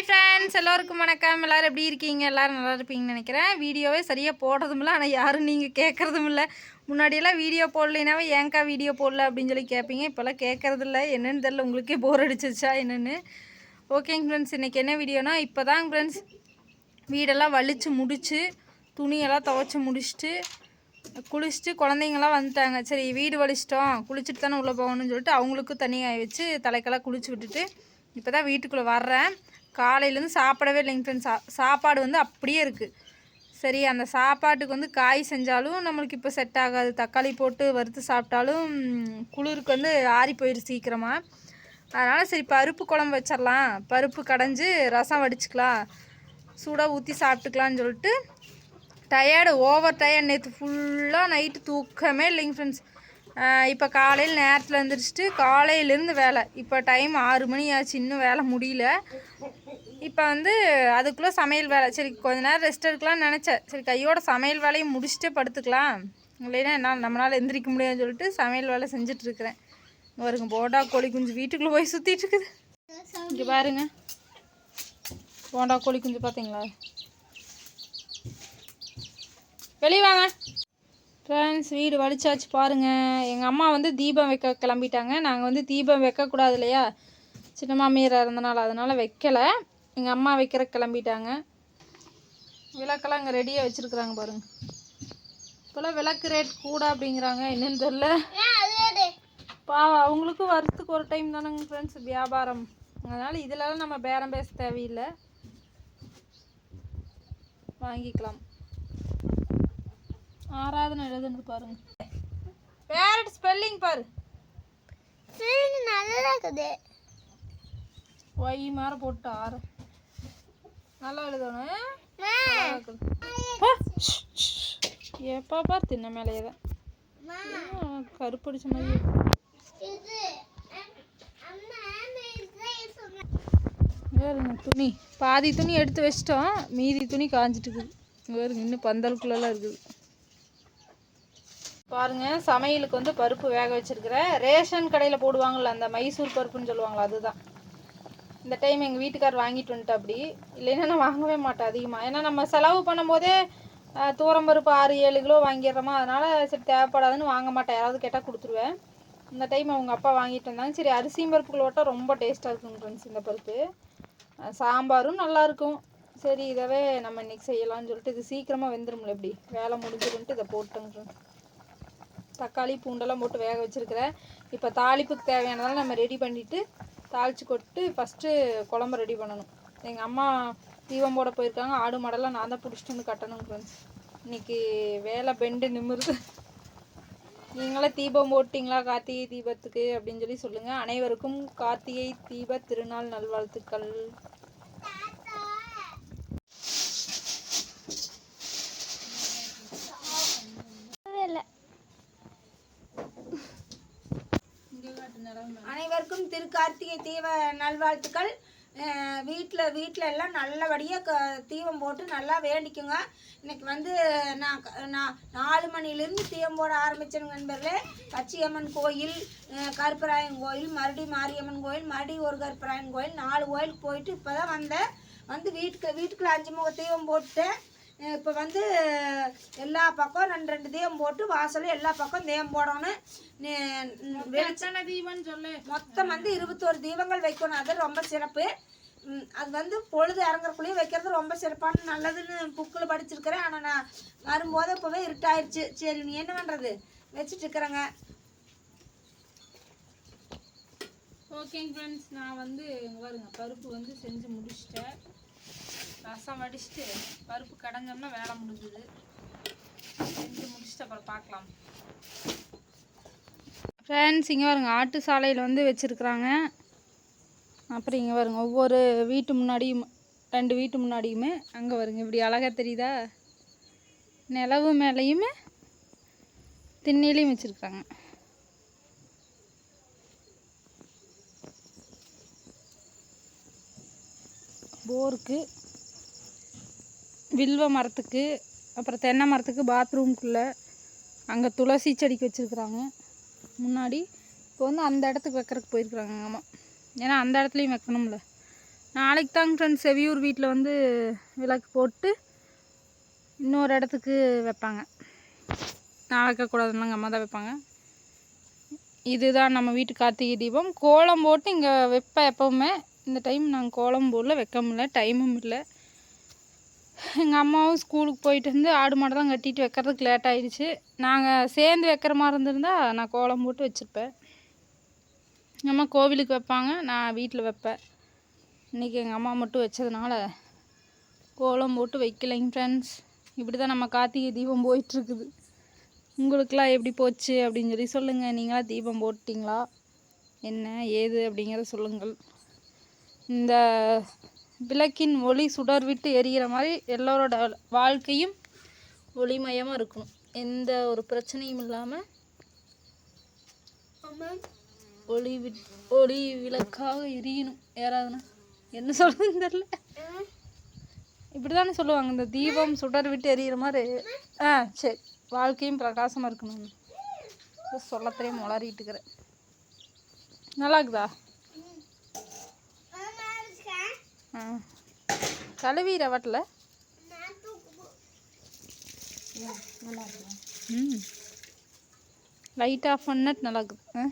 Hi friends எல்லோருக்கும் வணக்கம். எல்லோரும் எப்படி இருக்கீங்க? எல்லோரும் நல்லா இருப்பீங்கன்னு நினைக்கிறேன். வீடியோவே சரியாக போடுறதும் இல்லை ஆனால் யாரும் நீங்கள் கேட்குறதும் இல்லை முன்னாடியெல்லாம் வீடியோ போடலைனாவே ஏன்க்கா வீடியோ போடல அப்படின்னு சொல்லி கேட்பீங்க இப்போல்லாம் கேட்குறதில்ல என்னென்னு தெரில உங்களுக்கே போர் அடிச்சிருச்சா என்னென்னு. ஓகேங்க ஃப்ரெண்ட்ஸ் இன்றைக்கி என்ன வீடியோனா இப்போ தாங்க ஃப்ரெண்ட்ஸ் வீடெல்லாம் வலிச்சு முடித்து துணியெல்லாம் துவைச்சி முடிச்சுட்டு குளிச்சுட்டு குழந்தைங்களாம் வந்துட்டாங்க. சரி வீடு வலிச்சிட்டோம். குளிச்சுட்டு தானே உள்ளே போகணும்னு சொல்லிட்டு அவங்களுக்கும் தண்ணி காய வச்சு தலைக்கெல்லாம் குளிச்சு விட்டுட்டு இப்போ தான் வீட்டுக்குள்ளே வர்றேன். காலையிலேருந்து சாப்பிடவே இல்லைங்க ஃப்ரெண்ட்ஸ் சா சாப்பாடு வந்து அப்படியே இருக்குது சரி அந்த சாப்பாட்டுக்கு வந்து காய் செஞ்சாலும் நம்மளுக்கு இப்போ செட் ஆகாது. தக்காளி போட்டு வறுத்து சாப்பிட்டாலும் குளிருக்கு வந்து ஆறி போயிடும் சீக்கிரமாக அதனால் சரி பருப்பு குழம்பு வச்சிடலாம் பருப்பு கடைஞ்சி ரசம் வடிச்சுக்கலாம். சூடாக ஊற்றி சாப்பிட்டுக்கலான்னு சொல்லிட்டு டயர்டு ஓவர் டயர்ட் நேற்று ஃபுல்லாக நைட்டு தூக்கமே இல்லைங்க ஃப்ரெண்ட்ஸ் இப்போ காலையில் நேரத்தில் எழுந்திரிச்சிட்டு காலையிலேருந்து வேலை. இப்போ டைம் ஆறு மணி ஆச்சு இன்னும் வேலை முடியல. இப்போ வந்து அதுக்குள்ளே சமையல் வேலை. சரி கொஞ்ச நேரம் ரெஸ்ட் எடுக்கலாம்னு நினச்சேன். சரி கையோட சமையல் வேலையை முடிச்சுட்டே படுத்துக்கலாம். இல்லைன்னா என்ன நம்மளால் எந்திரிக்க முடியாதுன்னு சொல்லிட்டு சமையல் வேலை செஞ்சிட்ருக்கிறேன் வருங்க போண்டா கோழி குஞ்சு வீட்டுக்குள்ளே போய் சுற்றிட்டு இருக்குது. இங்கே பாருங்க. போண்டா கோழி குஞ்சு பார்த்தீங்களா வெளியே வாங்க. ஃப்ரெண்ட்ஸ் வீடு வலிச்சாச்சு பாருங்கள் எங்கள் அம்மா வந்து தீபம் வைக்க கிளம்பிட்டாங்க. நாங்கள் வந்து தீபம் வைக்கக்கூடாது இல்லையா? சின்ன மாமியார் இருந்தனால அதனால் வைக்கலை. எங்கள் அம்மா வைக்கிற கிளம்பிட்டாங்க. விளக்கெல்லாம் இங்கே ரெடியாக வச்சுருக்குறாங்க பாருங்க. இப்போல்லாம் விளக்கு ரேட் கூட அப்படிங்கிறாங்க என்னன்னு தெரில பாவம் அவங்களுக்கும் வருஷத்துக்கு ஒரு டைம் தானேங்க ஃப்ரெண்ட்ஸ் வியாபாரம். அதனால் இதிலலாம் நம்ம பேரம் பேச தேவையில்லை. வாங்கிக்கலாம். ஆராதனை எழுதுன்னு பாருங்க. பேரட் ஸ்பெல்லிங் பாரு. நல்லா இருக்குது. ஒய் மாற போட்டு ஆறு. நல்லா எழுதணும் எப்போ பார் தின்ன மேலேயே தான் கருப்படிச்ச மாதிரி. வேறுங்க துணி. பாதி துணி எடுத்து வச்சிட்டோம். மீதி துணி காஞ்சிட்டு இருக்குது வேறுங்க இன்னும் பந்தலுக்குள்ளெல்லாம் இருக்குது. பாருங்க சமையலுக்கு வந்து பருப்பு வேக வச்சிருக்கிறேன் ரேஷன் கடையில் போடுவாங்கள்ல அந்த மைசூர் பருப்புன்னு சொல்லுவாங்களா அதுதான். இந்த டைம் எங்கள் வீட்டுக்கார் வாங்கிட்டு வந்துட்டு அப்படி. இல்லைன்னா நான் வாங்கவே மாட்டேன் அதிகமாக ஏன்னா நம்ம செலவு பண்ணும்போதே ஆஹ், தூரம் பருப்பு ஆறு ஏழு கிலோ வாங்கிடுறோமா? அதனால் சரி தேவைப்படாதுன்னு வாங்க மாட்டேன். யாராவது கேட்டால் கொடுத்துருவேன். இந்த டைம் அவங்க அப்பா வாங்கிட்டு வந்தாங்க. சரி அரிசியும் பருப்புகள் ஓட்ட ரொம்ப டேஸ்ட்டாக இருக்குங்க ஃப்ரெண்ட்ஸ் இந்த பருப்பு. சாம்பாரும் நல்லாயிருக்கும் சரி இதவே நம்ம இன்னைக்கு செய்யலாம்னு சொல்லிட்டு இது சீக்கிரமாக வெந்துடும்ல எப்படி வேலை முடிஞ்சிருன்ட்டு இதை போட்டோங்க ஃப்ரெண்ட்ஸ் தக்காளி பூண்டெல்லாம் போட்டு வேக வச்சுருக்கிறேன். இப்போ தாளிப்புக்கு தேவையானதெல்லாம் நம்ம ரெடி பண்ணிவிட்டு தாளித்து கொட்டு ஃபஸ்ட்டு குழம்பு ரெடி பண்ணணும். எங்கள் அம்மா தீபம் போட போயிருக்காங்க. ஆடு மாடெல்லாம் நான் தான் பிடிச்சிட்டு வந்து கட்டணும் ஃப்ரெண்ட்ஸ் இன்றைக்கி வேலை பெண்டு நிமிருது. நீங்களே தீபம் போட்டிங்களா? கார்த்திகை தீபத்துக்கு அப்படின்னு சொல்லி சொல்லுங்கள் அனைவருக்கும் கார்த்திகை தீப திருநாள் நல்வாழ்த்துக்கள் அனைவருக்கும் திரு கார்த்திகை தீப நல்வாழ்த்துக்கள். வீட்டில் வீட்டில் எல்லாம் நல்லபடியாக க தீபம் போட்டு நல்லா வேண்டிக்குங்க. இன்னைக்கு வந்து நான் நான் நாலு மணிலேருந்து தீபம் போட ஆரம்பிச்சேங்க நண்பர்களே. கச்சியம்மன் கோயில் கருப்பராயன் கோயில் மறுபடி மாரியம்மன் கோயில் மறுபடி ஒரு கருப்பராயன் கோயில் நாலு கோயிலுக்கு போயிட்டு இப்போ தான் வந்தேன். வந்து வீட்டுக்கு வீட்டுக்குள்ளே அஞ்சு முக தீபம் போட்டுட்டேன். இப்போ வந்து எல்லா பக்கம் ரெண்டு ரெண்டு தீபம் போட்டு வாசல் எல்லா பக்கம் தீபம் போடணும். தீபம்னு சொல்லு. மொத்தம் வந்து இருபத்தோரு தீபங்கள் வைக்கணும். அது ரொம்ப சிறப்பு. அது வந்து பொழுது இறங்குறக்குள்ளேயும் வைக்கிறது ரொம்ப சிறப்பான நல்லதுன்னு புக்கில் படிச்சிருக்கிறேன். ஆனால் நான் வரும்போது இப்போவே இருட்டாயிருச்சு. சரி நீ என்ன பண்ணுறது வச்சுட்டு இருக்கிறேங்க. ஓகேங்க ஃப்ரெண்ட்ஸ் நான் வந்து பாருங்க பருப்பு வந்து செஞ்சு முடிச்சிட்டேன். ரசம் வடிச்சுட்டு பருப்பு கடைஞ்சோம்னா வேலை முடிஞ்சுது. செஞ்சு முடிச்சுட்டு அப்புறம் பார்க்கலாம். ஃப்ரெண்ட்ஸ் இங்கே பாருங்க ஆட்டு சாலையில் வந்து வச்சுருக்குறாங்க. அப்புறம் இங்கே பாருங்க ஒவ்வொரு வீட்டு முன்னாடியும் ரெண்டு வீட்டு முன்னாடியுமே அங்கே வருங்க இப்படி அழகாக தெரியுதா? நிலவு மேலேயுமே திண்ணிலையும் வச்சுருக்காங்க போருக்கு. வில்வ மரத்துக்கு அப்புறம் தென்னை மரத்துக்கு பாத்ரூம்குள்ளே அங்கே துளசி செடிக்கு வச்சுருக்குறாங்க. முன்னாடி இப்போ வந்து அந்த இடத்துக்கு வைக்கிறதுக்கு போயிருக்கிறாங்க ஆமாம் ஏன்னா அந்த இடத்துலையும் வைக்கணும்ல. நாளைக்கு தாங்க ஃப்ரெண்ட்ஸ் செவியூர் வீட்டில் வந்து விளக்கு போட்டு இன்னொரு இடத்துக்கு வைப்பாங்க. நான் வைக்கக்கூடாதுன்னு எங்கள் அம்மா தான் வைப்பாங்க. இதுதான் நம்ம வீட்டு கார்த்திகை தீபம். கோலம் போட்டு இங்கே வைப்பேன் எப்போவுமே. இந்த டைம் நாங்கள் கோலம் போடல வைக்க முடியல டைமும் இல்லை. எங்கள் அம்மாவும் ஸ்கூலுக்கு போயிட்டு வந்து ஆடு மாடு தான் கட்டிட்டு வைக்கிறதுக்கு லேட் ஆயிடுச்சு. நாங்கள் சேர்ந்து வைக்கிற மாதிரி இருந்திருந்தா நான் கோலம் போட்டு வச்சுருப்பேன். எங்கள் அம்மா கோவிலுக்கு வைப்பாங்க நான் வீட்டில் வைப்பேன். இன்றைக்கி எங்கள் அம்மா மட்டும் வச்சதுனால கோலம் போட்டு வைக்கலைங்க ஃப்ரெண்ட்ஸ் இப்படி தான் நம்ம கார்த்திகை தீபம் போயிட்டுருக்குது. உங்களுக்கெலாம் எப்படி போச்சு அப்படின்னு சொல்லி சொல்லுங்கள் நீங்களாம் தீபம் போட்டிங்களா? என்ன ஏது அப்படிங்கிறத சொல்லுங்கள். இந்த விளக்கின் ஒளி சுடர் விட்டு எரியிற மாதிரி எல்லோரோட வாழ்க்கையும் ஒளிமயமாக இருக்கணும் எந்த ஒரு பிரச்சனையும் இல்லாமல் ஒளி விட் ஒளி விளக்காக எரியணும். யாராவதுனா என்ன சொல்கிறதுன்னு தெரில இப்படி தானே சொல்லுவாங்க. இந்த தீபம் சுடர் விட்டு எரியிற மாதிரி. ஆ சரி. வாழ்க்கையும் பிரகாசமாக இருக்கணும் இது சொல்ல தெரியாம இருக்கிறேன். நல்லா இருக்குதா ஆ கழுவிற வட்டில்? ம் லைட் ஆஃப் பண்ணது நல்லா இருக்குது ஆ?